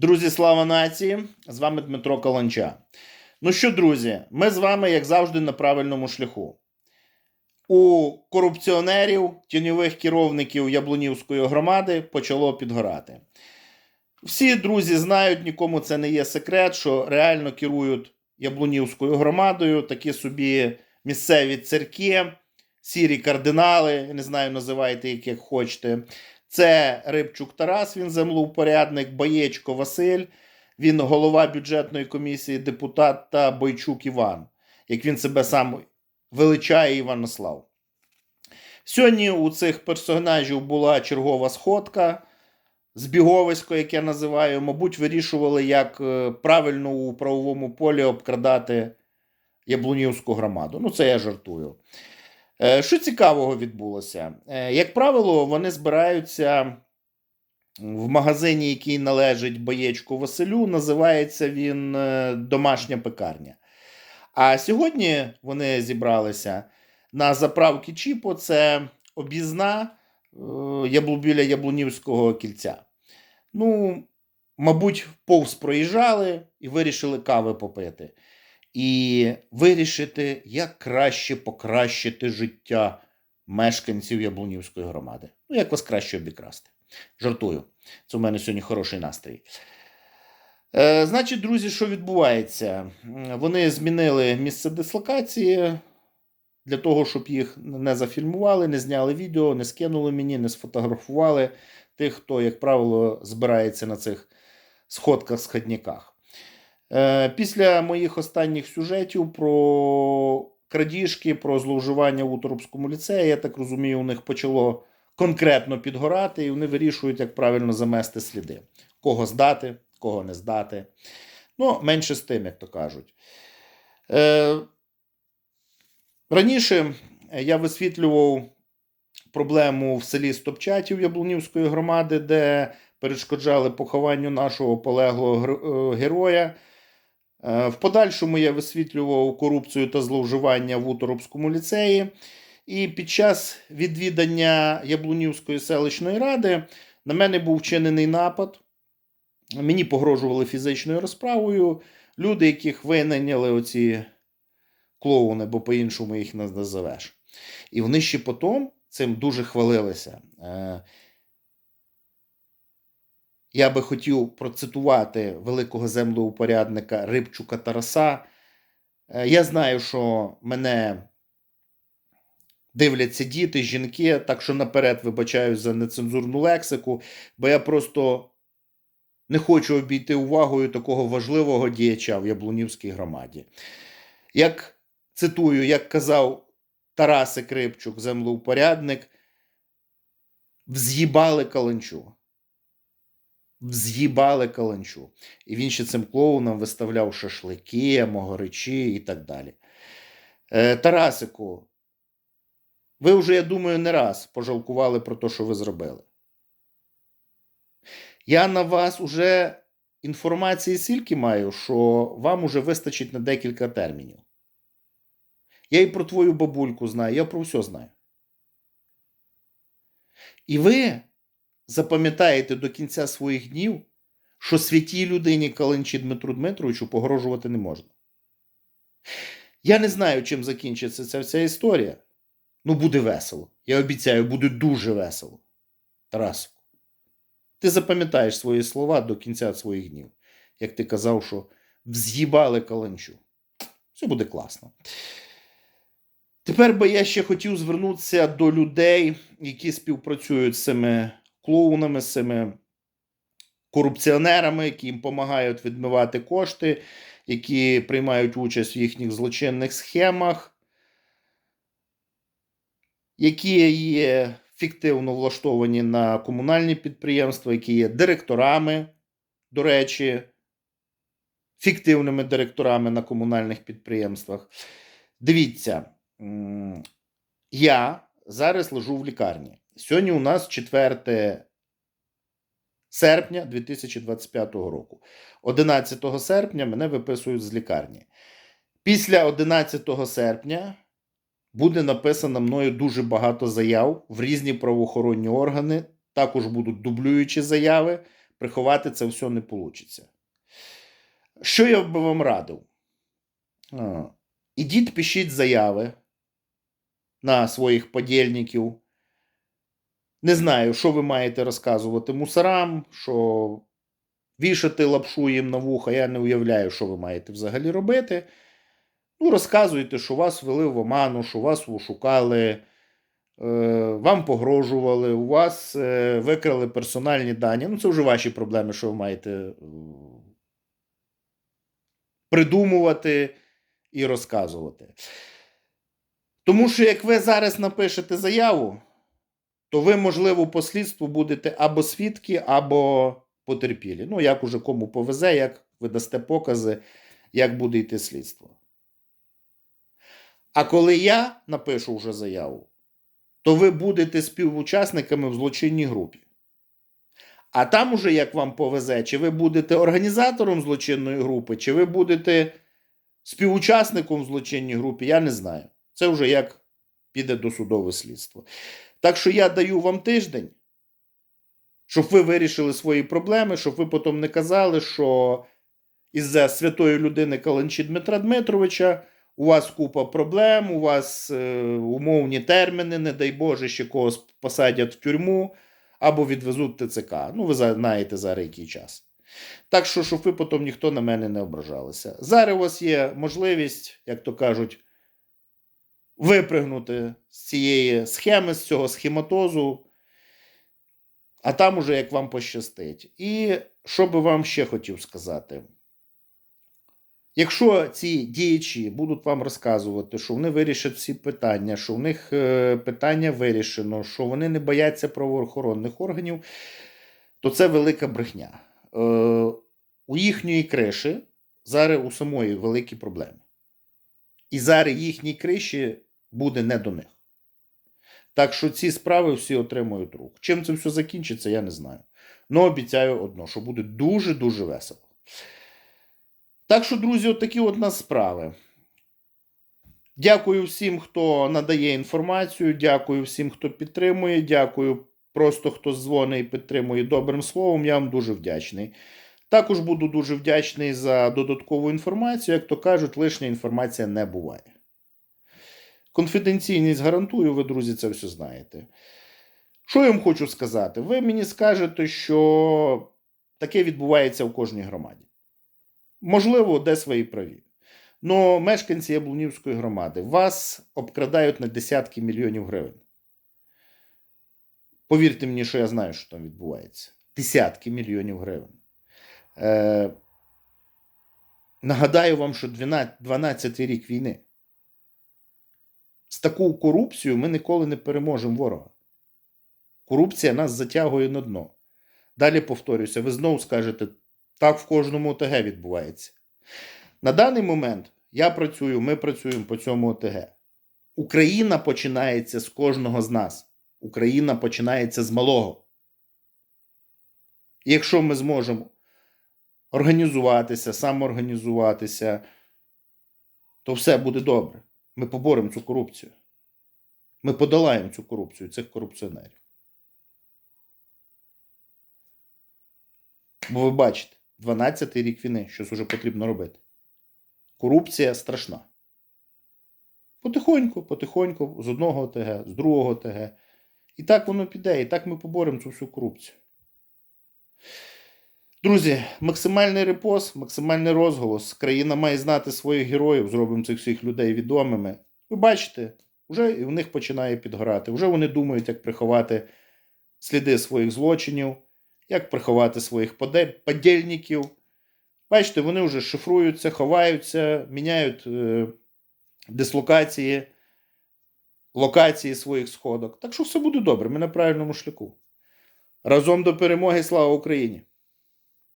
Друзі, слава нації! З вами Дмитро Каланча. Ну що, друзі, ми з вами, як завжди, на правильному шляху. У корупціонерів, тіньових керівників Яблунівської громади почало підгорати. Всі друзі знають, нікому це не є секрет, що реально керують Яблунівською громадою такі собі місцеві церкви, сірі кардинали, не знаю, називайте їх як хочете. Це Рибчук Тарас, він землеупорядник, Баєчко Василь, він голова бюджетної комісії, депутат та Бойчук Іван, як він себе сам величає Іванослав. Сьогодні у цих персонажів була чергова сходка, збіговисько, як я називаю, мабуть, вирішували, як е, правильно у правовому полі обкрадати Яблунівську громаду. Ну, це я жартую. Е, Що цікавого відбулося? Е, Як правило, вони збираються в магазині, який належить Боєчку Василю. Називається він е, Домашня пекарня. А сьогодні вони зібралися на заправки Чіпо. Це об'їзна біля Яблунівського кільця. Ну, мабуть, повз проїжджали і вирішили кави попити і вирішити, як краще покращити життя мешканців Яблунівської громади. Ну, як вас краще обікрасти. Жартую. Це у мене сьогодні хороший настрій. Е, значить, друзі, що відбувається? Вони змінили місце дислокації для того, щоб їх не зафільмували, не зняли відео, не скинули мені, не сфотографували тих, хто, як правило, збирається на цих сходках-сходняках. Е, Після моїх останніх сюжетів про крадіжки, про зловживання в Уторопському ліцеї, я так розумію, у них почало конкретно підгорати, і вони вирішують, як правильно замести сліди. Кого здати, кого не здати. Ну, менше з тим, як то кажуть. Е, раніше я висвітлював проблему в селі Стопчатів Яблунівської громади, де перешкоджали похованню нашого полеглого е, героя. Е, В подальшому я висвітлював корупцію та зловживання в Уторопському ліцеї. І під час відвідання Яблунівської селищної ради на мене був вчинений напад. Мені погрожували фізичною розправою. Люди, яких винайняли оці клоуни, бо по-іншому їх не назовеш. І вони ще потім цим дуже хвалилися. Я би хотів процитувати великого землеупорядника Рибчука Тараса. Е, Я знаю, що мене дивляться діти, жінки, так що наперед вибачаюсь за нецензурну лексику, бо я просто не хочу обійти увагою такого важливого діяча в Яблунівській громаді. Як цитую, як казав Тарасик Рибчук, землеупорядник, вз'їбали каленчу вз'їбали каланчу. І він ще цим клоунам виставляв шашлики, могоричі і так далі. Е, Тарасику, ви вже, я думаю, не раз пожалкували про те, що ви зробили. Я на вас уже інформації стільки маю, що вам уже вистачить на декілька термінів. Я і про твою бабульку знаю, я про все знаю. І ви запам'ятаєте до кінця своїх днів, що святій людині Каленчі Дмитру Дмитровичу погрожувати не можна. Я не знаю, чим закінчиться ця вся історія. Ну, буде весело. Я обіцяю, буде дуже весело. Тарасику, ти запам'ятаєш свої слова до кінця своїх днів, як ти казав, що вз'їбали каленчу. Все буде класно. Тепер би я ще хотів звернутися до людей, які співпрацюють з цими клоунами, з цими корупціонерами, які їм допомагають відмивати кошти, які приймають участь в їхніх злочинних схемах, які є фіктивно влаштовані на комунальні підприємства, які є директорами, до речі, фіктивними директорами на комунальних підприємствах. Дивіться, я зараз лежу в лікарні. Сьогодні у нас 4 серпня 2025 року. 11 серпня мене виписують з лікарні. Після 11 серпня буде написано мною дуже багато заяв в різні правоохоронні органи. Також будуть дублюючі заяви приховати це все не вийде. Що я би вам радив? Ідіть пишіть заяви на своїх подільників. Не знаю, що ви маєте розказувати мусорам, що вішати лапшу їм на вуха. Я не уявляю, що ви маєте взагалі робити. Ну, розказуйте, що вас вели в оману, що вас ошукали, е, вам погрожували, у вас е, викрали персональні дані. Ну, це вже ваші проблеми, що ви маєте е, придумувати і розказувати. Тому що як ви зараз напишете заяву, то ви, можливо, по слідству будете або свідки, або потерпілі. Ну, як уже кому повезе, як ви дасте покази, як буде йти слідство. А коли я напишу вже заяву, то ви будете співучасниками в злочинній групі. А там уже як вам повезе, чи ви будете організатором злочинної групи, чи ви будете співучасником в злочинній групі, я не знаю. Це вже як піде досудове слідство. Так що я даю вам тиждень, щоб ви вирішили свої проблеми, щоб ви потім не казали, що із-за святої людини Каланчі Дмитра Дмитровича у вас купа проблем, у вас е, умовні терміни, не дай Боже, ще когось посадять в тюрму або відвезуть ТЦК. Ну, ви знаєте зараз який час. Так що, щоб ви потім ніхто на мене не ображалися. Зараз у вас є можливість, як то кажуть, випригнути з цієї схеми, з цього схематозу, а там уже як вам пощастить. І що би вам ще хотів сказати? Якщо ці діячі будуть вам розказувати, що вони вирішать всі питання, що в них е, питання вирішено, що вони не бояться правоохоронних органів, то це велика брехня. Е, У їхньої криші зараз у самої великі проблеми. І зараз їхній криші буде не до них. Так що ці справи всі отримують рух. Чим це все закінчиться, я не знаю. Ну, обіцяю одно, що буде дуже-дуже весело. Так що, друзі, от такі от нас справи. Дякую всім, хто надає інформацію. Дякую всім, хто підтримує. Дякую просто хто дзвонить і підтримує добрим словом. Я вам дуже вдячний. Також буду дуже вдячний за додаткову інформацію. Як то кажуть, лишня інформація не буває. Конфіденційність гарантую, ви, друзі, це все знаєте. Що я вам хочу сказати? Ви мені скажете, що таке відбувається в кожній громаді. Можливо, де свої праві. Но мешканці Яблунівської громади вас обкрадають на десятки мільйонів гривень. Повірте мені, що я знаю, що там відбувається. Десятки мільйонів гривень. Е, Нагадаю вам, що 12 рік війни. З таку корупцією ми ніколи не переможемо ворога. Корупція нас затягує на дно. Далі повторюся, ви знову скажете, так в кожному ОТГ відбувається. На даний момент я працюю, ми працюємо по цьому ОТГ. Україна починається з кожного з нас. Україна починається з малого. Якщо ми зможемо організуватися, самоорганізуватися, то все буде добре. Ми поборемо цю корупцію. Ми подолаємо цю корупцію, цих корупціонерів. Бо ви бачите, 12-й рік війни, щось уже потрібно робити. Корупція страшна. Потихоньку, потихоньку, з одного ОТГ, з другого ОТГ. І так воно піде, і так ми поборемо цю всю корупцію. Друзі, максимальний репост, максимальний розголос. Країна має знати своїх героїв, зробимо цих всіх людей відомими. Ви бачите, вже і в них починає підгорати. Вже вони думають, як приховати сліди своїх злочинів, як приховати своїх подільників. Бачите, вони вже шифруються, ховаються, міняють е, дислокації, локації своїх сходок. Так що все буде добре, ми на правильному шляху. Разом до перемоги, слава Україні!